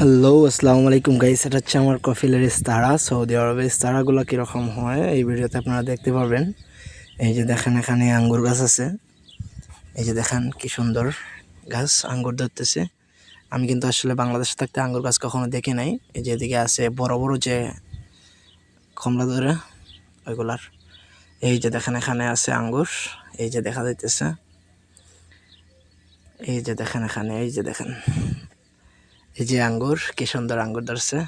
Hello আসসালামু আলাইকুম guys এটা হচ্ছে আমার কফিলের ইস্তারা সৌদি আরবের ইস্তারাগুলো কীরকম হয়, এই ভিডিওতে আপনারা দেখতে পারবেন। এই যে দেখেন, এখানে আঙ্গুর গাছ আছে। এই যে দেখেন, কি সুন্দর গাছ, আঙ্গুর ধরতেছে। আমি কিন্তু আসলে বাংলাদেশে থাকতে আঙ্গুর গাছ কখনো দেখি নাই। এই যে এদিকে আছে বড় বড় যে কমলা ধরে, ওইগুলার। এই যে দেখেন, এখানে আছে আঙ্গুর। এই যে দেখা যাইতেছে। এই যে দেখেন, এখানে, এই যে দেখেন। এই যে আঙ্গুর, কি সুন্দর আঙ্গুর ধরছে।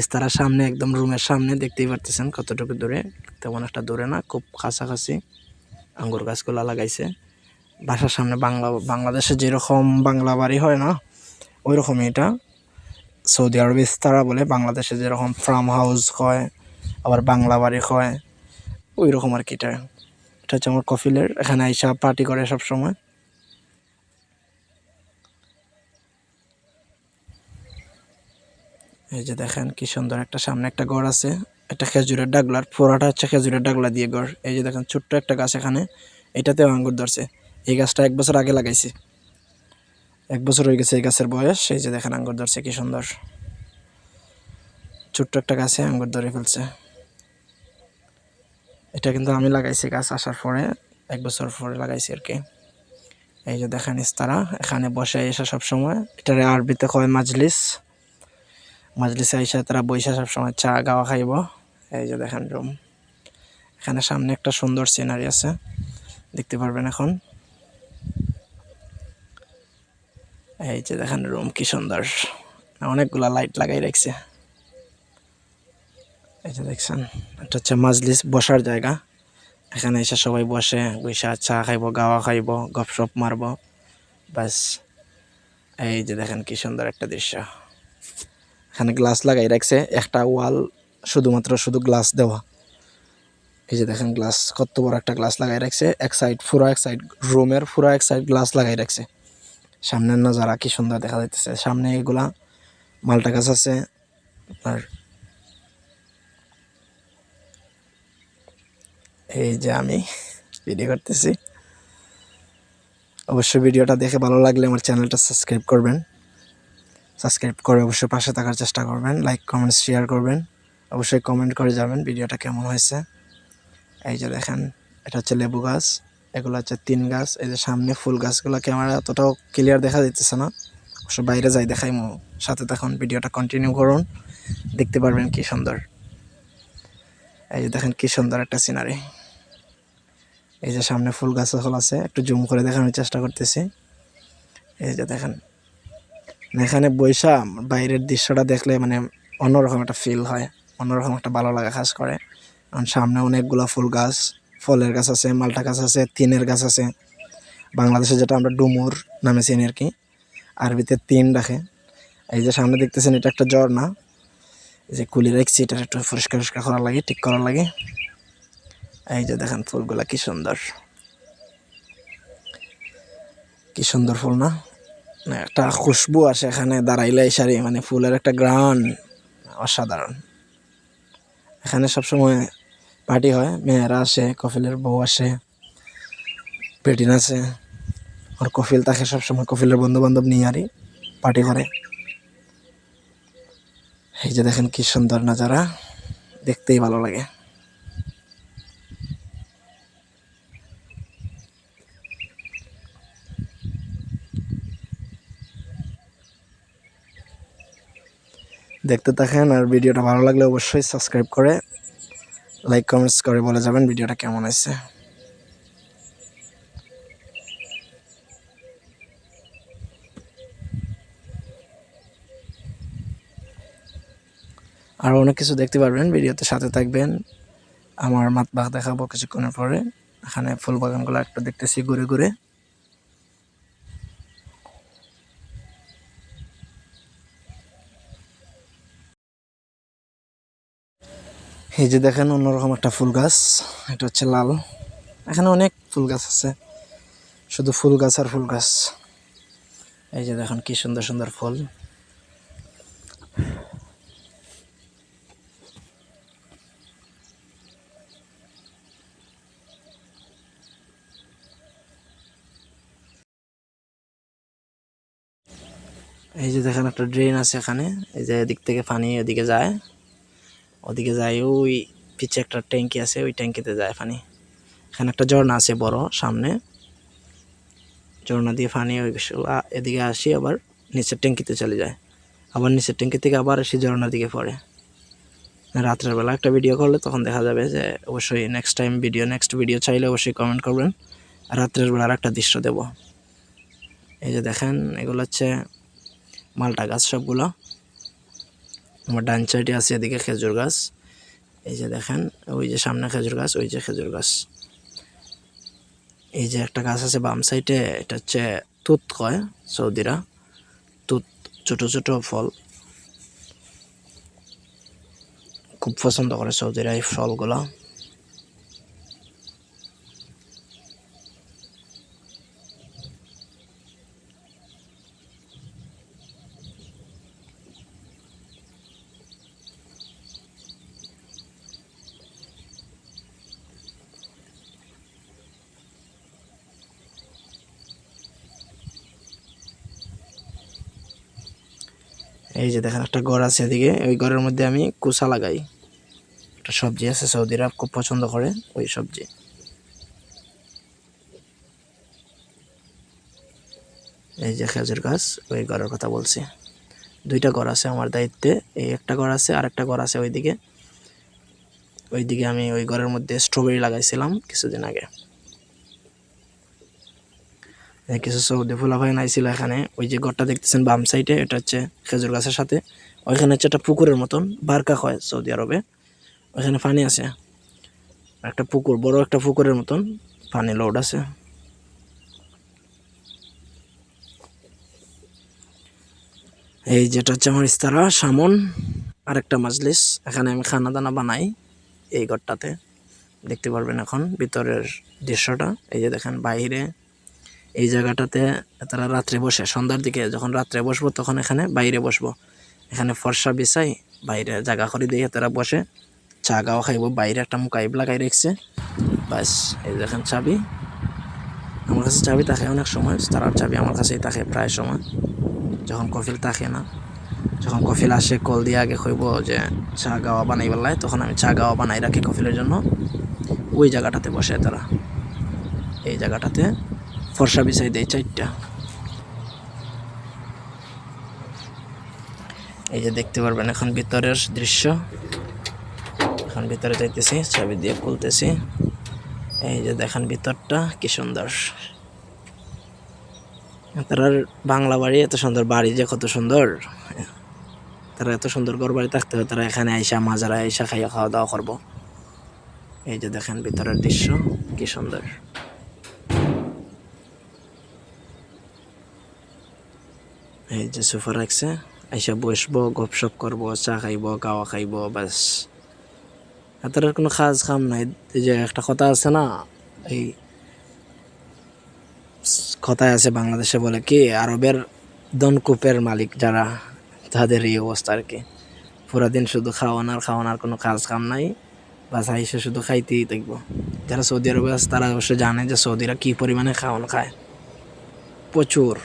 ইস্তারার সামনে, একদম রুমের সামনে, দেখতেই পারতেছেন কতটুকু দূরে। তেমন একটা দূরে না, খুব কাছাকাছি আঙ্গুর গাছগুলা লাগাইছে। বাসার সামনে বাংলা, বাংলাদেশে যেরকম বাংলা বাড়ি হয় না ওই রকমই এটা। সৌদি আরবে ইস্তারা বলে, বাংলাদেশে যেরকম ফার্ম হাউস হয় আবার বাংলা বাড়ি হয় ওই রকম আর কি এটা। এটা হচ্ছে আমার কফিলের, এখানে আইসা পার্টি করে সব সময় এই যে দেখেন কি সুন্দর একটা সামনে একটা ঘর আছে একটা খেজুরের ডাগলার ফোড়াটা হচ্ছে খেজুরের ডাগলা দিয়ে ঘর এই যে দেখেন ছোট্ট একটা গাছ এখানে, এটাতেও আঙ্গুর ধরছে। এই গাছটা এক বছর আগে লাগাইছে। এক বছর হয়ে গেছে এই গাছের বয়স, এই যে দেখেন আঙ্গুর ধরছে কি সুন্দর। ছোট্ট একটা গাছে আঙ্গুর ধরে ফেলছে। এটা কিন্তু আমি লাগাইছি গাছ আসার পরে, এক বছর পরে লাগাইছি আর কি। এই যে দেখেন ইস্তারা, এখানে বসে এসে সব সময় এটারে আরবিতে কয় মাজলিস? মাজলিসে আইসা তারা বৈশা সব সময় চা গাওয়া খাইব। এই যে দেখেন রুম এখানে সামনে একটা সুন্দর সিনারি আছে। দেখতে পারবেন এখন। এই যে দেখেন রুম কি সুন্দর। অনেকগুলা লাইট লাগাই রাখছে। এই যে দেখছেন, এটা হচ্ছে মাজলিস বসার জায়গা। এখানে এসে সবাই বসে বৈশা চা খাইব, গাওয়া খাইব গপসপ মারব। ব্যাস। এই যে দেখেন কি সুন্দর একটা দৃশ্য। এখানে গ্লাস লাগাই রাখছে। একটা ওয়াল শুধুমাত্র শুধু গ্লাস দেওয়া। এই যে দেখেন গ্লাস কত বড় একটা গ্লাস লাগাই রাখছে। এক সাইড পুরো এক সাইড রুমের পুরো এক সাইড গ্লাস লাগাই রাখছে। সামনের নজারা কি সুন্দর দেখা যাইতেছে। সামনে এগুলা মালটা গাছ আছে। আর এই যে আমি ভিডিও করতেছি। অবশ্যই ভিডিওটা দেখে ভালো লাগলে আমার চ্যানেলটা সাবস্ক্রাইব করবেন। সাবস্ক্রাইব করে অবশ্যই পাশে থাকার চেষ্টা করবেন। লাইক কমেন্ট শেয়ার করবেন। অবশ্যই কমেন্ট করে যাবেন ভিডিওটা কেমন হয়েছে। এই যে দেখেন, এটা হচ্ছে লেবু গাছ, এগুলো হচ্ছে তিন গাছ। এই যে সামনে ফুল গাছগুলো ক্যামেরা অতটাও ক্লিয়ার দেখা যাইতেছে না। অবশ্য বাইরে যাই দেখাই, মো সাথে তখন ভিডিওটা কন্টিনিউ করুন। দেখতে পারবেন কি সুন্দর। এই যে দেখেন কি সুন্দর একটা সিনারি এই যে সামনে ফুল গাছ আছে, একটু জুম করে দেখানোর চেষ্টা করতেছি। এই যে দেখেন এখানে বৈশা বাইরের দৃশ্যটা দেখলে মানে অন্যরকম একটা ফিল হয়, অন্যরকম একটা ভালো লাগা কাজ করে। কারণ সামনে অনেকগুলো ফুল গাছ, ফলের গাছ আছে, মালটা গাছ আছে তিনের গাছ আছে। বাংলাদেশে যেটা আমরা ডুমুর নামে চিনি আর কি, আরবিতে তিন রাখে। এই যে সামনে দেখতেছেন এটা একটা ঝর্ণা। এই যে কুলি রাখছি, এটা একটু পরিষ্কার পরিষ্কার করার লাগে, ঠিক করার লাগে। এই যে দেখেন ফুলগুলা কি সুন্দর। কি সুন্দর ফুল না? মানে একটা খুশবু আসে এখানে দাঁড়াইলে সারি মানে ফুলের একটা গ্রান অসাধারণ। এখানে সবসময় পার্টি হয়, মেয়েরা আসে কফিলের বউ আসে, পেটিন আছে। আর কফিল তাকে সবসময় কফিলের বন্ধু বান্ধব নিয়ে আরি পার্টি করে। এই যে দেখেন কি সুন্দর নাজারা, দেখতেই ভালো লাগে। দেখতে থাকেন আর ভিডিওটা ভালো লাগলে অবশ্যই সাবস্ক্রাইব করে লাইক, কমেন্টস করে বলে যাবেন ভিডিওটা কেমন হয়েছে। আর অনেক কিছু দেখতে পারবেন, ভিডিওতে সাথে থাকবেন। আমার মাত বাঘ দেখাবো কিছুক্ষণের পরে। এখানে ফুল বাগানগুলো একটু দেখতেছি ঘুরে ঘুরে। এই যে দেখেন অন্যরকম একটা ফুল গাছ, এটা হচ্ছে লাল। এখানে অনেক ফুল গাছ আছে, শুধু ফুল গাছ আর ফুল গাছ। এই যে দেখেন কি সুন্দর সুন্দর ফুল। এই যে দেখেন একটা ড্রেন আছে এখানে, এই যে এদিক থেকে পানি এদিকে যায়। ওদিকে যায় ওই পিছে একটা ট্যাঙ্কি আছে, ওই ট্যাঙ্কিতে যায় পানি। এখানে একটা ঝর্ণা আছে বড়, সামনে। ঝর্ণা দিয়ে পানি ওই এদিকে আসি, আবার নিচের ট্যাঙ্কিতে চলে যায়। আবার নিচের ট্যাঙ্কি থেকে আবার এসে ঝর্ণার দিকে পড়ে। রাত্রের বেলা একটা ভিডিও করলে তখন দেখা যাবে যে, অবশ্যই next time video next video চাইলে অবশ্যই কমেন্ট করবেন। রাত্রের বেলার একটা দৃশ্য দেব। এই যে দেখেন, এগুলো হচ্ছে মালটা গাছ সবগুলো। আমার ডান সাইডে আছে এদিকে খেজুর গাছ। এই যে দেখেন, ওই যে সামনে খেজুর গাছ, ওই যে খেজুর গাছ। এই যে একটা গাছ আছে বাম সাইডে, এটা হচ্ছে তুত কয়, সৌদিরা। তুত, ছোট ছোট ফল। খুব পছন্দ করে সৌদিরা এই ফলগুলো। এই যে দেখেন একটা ঘর আছে এদিকে। ওই ঘরের মধ্যে আমি কুসা লাগাই। একটা সবজি আছে, সৌদিরা খুব পছন্দ করে ওই সবজি। এই যে খেজুর গাছ, ওই ঘরের কথা বলছি। দুইটা ঘর আছে আমার দায়িত্বে, এই একটা ঘর আছে আর একটা ঘর আছে ওইদিকে। ওইদিকে আমি ওই ঘরের মধ্যে স্ট্রবেরি লাগাইছিলাম কিছুদিন আগে। কিছু সৌদি ফুলাভাই নাইছিল এখানে। ওই যে ঘরটা দেখতেছেন বাম সাইডে এটা হচ্ছে খেজুর গাছের সাথে। ওইখানে হচ্ছে একটা পুকুরের মতন বারকা হয় সৌদি আরবে। ওইখানে পানি আছে। একটা পুকুর, বড় একটা পুকুরের মতন পানি লোড আছে। এই যেটা হচ্ছে আমার ইস্তারা, সামন, আরেকটা মাজলিস। এখানে আমি খানা দানা বানাই এই ঘরটাতে। দেখতে পারবেন এখন ভিতরের দৃশ্যটা। এই যে দেখেন, বাইরে এই জায়গাটাতে তারা রাত্রে বসে। সন্ধ্যার দিকে যখন রাত্রে বসবো, তখন এখানে বাইরে বসবো। এখানে ফর্সা বিছাই, বাইরে জায়গা করে দিয়ে তারা বসে। চা গাওয়া খাইব। বাইরে একটা মুকাইব লাগাই রেখছে। বাস এই দেখেন চাবি। আমার কাছে চাবি থাকে অনেক সময়, তারার চাবি আমার কাছেই থাকে প্রায় সময়। যখন কফিল থাকে না, যখন কফিল আসে, কল দিয়ে আগে কইব যে চা গাওয়া বানাই বেলায়, তখন আমি চা গাওয়া বানাই রাখি কফিলের জন্য। ওই জায়গাটাতে বসে তারা। এই জায়গাটাতে ফর্সা বিছাই দেয় চারটা। এই যে দেখতে পারবেন এখন ভিতরের দৃশ্য। এখন ভিতরে যাইতেছি চাবি দিয়ে খুলতেছি। এই যে দেখেন ভিতরটা, কি সুন্দর। তারা বাংলা বাড়ি, এত সুন্দর বাড়ি যে কত সুন্দর। তারা এত সুন্দর ঘর বাড়ি থাকতে হয় তারা এখানে আইসা মাজারা আইসা খাইয়া খাওয়া দাওয়া করব। এই যে দেখেন ভিতরের দৃশ্য, কি সুন্দর। এই যে সোফা রাখছে, আইসা বসবো, গপসপ করব, চা খাইবো, গাওয়া খাইবো, বাস। তার কোনো কাজ খাম নাই। এই যে একটা কথা আছে না, এই কথায় আছে বাংলাদেশে বলে কি, আরবের দনকূপের মালিক যারা, তাদের এই অবস্থা আর কি। পুরা দিন শুধু খাওয়ানোর খাওয়ানোর কোনো কাজ কাম নাই। বাস আইসে শুধু খাইতেই দেখব যারা সৌদি আরবে আছে, তারা অবশ্যই জানে যে সৌদিরা কি পরিমাণে খাওয়ানো খায়। প্রচুর।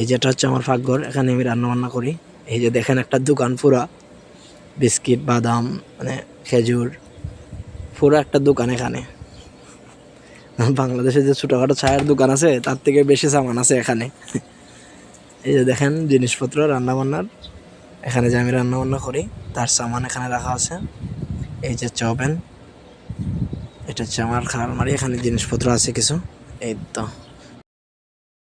এই যেটা হচ্ছে আমার ফাঁকঘর এখানে আমি রান্না বান্না করি। এই যে দেখেন একটা দোকান পুরা, বিস্কিট, বাদাম মানে খেজুর, পুরো একটা দোকান এখানে। বাংলাদেশে যে ছোটোখাটো চায়ের দোকান আছে, তার থেকে বেশি সামান আছে এখানে। এই যে দেখেন জিনিসপত্র রান্না বান্নার এখানে যে আমি রান্না বান্না করি, তার সামান এখানে রাখা আছে। এই যে চবেন এটা হচ্ছে আমার খাল মারি এখানে জিনিসপত্র আছে কিছু। এই তো।